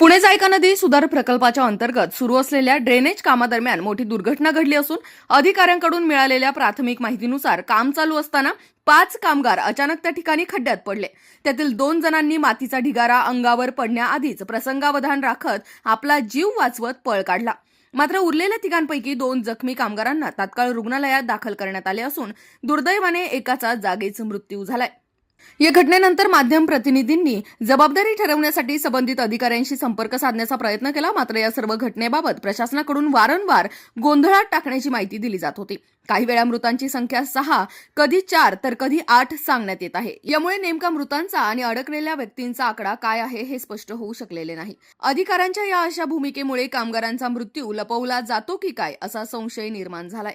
Pune JICA नदी सुधार प्रकल्पाच्या अंतर्गत सुरू असलेल्या ड्रेनेज कामादरम्यान मोठी दुर्घटना घडली असून अधिकाऱ्यांकडून मिळालेल्या प्राथमिक माहितीनुसार काम चालू असताना पाच कामगार अचानक त्या ठिकाणी खड्ड्यात पडले. त्यातील दोन जणांनी मातीचा ढिगारा अंगावर पडण्याआधीच प्रसंगावधान राखत आपला जीव वाचवत पळ काढला. मात्र उरलेल्या तिघांपैकी दोन जखमी कामगारांना तात्काळ रुग्णालयात दाखल करण्यात आले असून दुर्दैवाने एकाचा जागीच मृत्यू झालाय. या घटनेनंतर माध्यम प्रतिनिधींनी जबाबदारी ठरवण्यासाठी संबंधित अधिकाऱ्यांशी संपर्क साधण्याचा प्रयत्न केला. मात्र या सर्व घटनेबाबत प्रशासनाकडून वारंवार गोंधळात टाकण्याची माहिती दिली जात होती. काही वेळा मृतांची संख्या सहा कधी चार तर कधी आठ सांगण्यात येत आहे. यामुळे नेमका मृतांचा आणि अडकलेल्या व्यक्तींचा आकडा काय आहे हे स्पष्ट होऊ शकलेले नाही. अधिकाऱ्यांच्या या अशा भूमिकेमुळे कामगारांचा मृत्यू लपवला जातो की काय असा संशय निर्माण झालाय.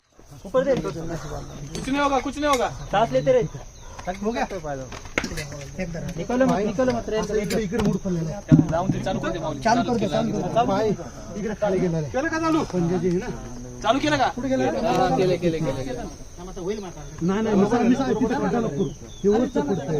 ऊपर दे कुछ नहीं होगा कुछ नहीं होगा। सांस लेते रहे। हो गया? निकलो मत निकलो मत रे चालू कर दे चालू कर दे पाय इकडे खाली गेला केलं का चालू? पंजाची आहे ना. चालू केलं का? कुठे गेला केले केले केले नाही नाही नुसार मी सांगितलं तिथं कशाला करू हे वरचं पडतंय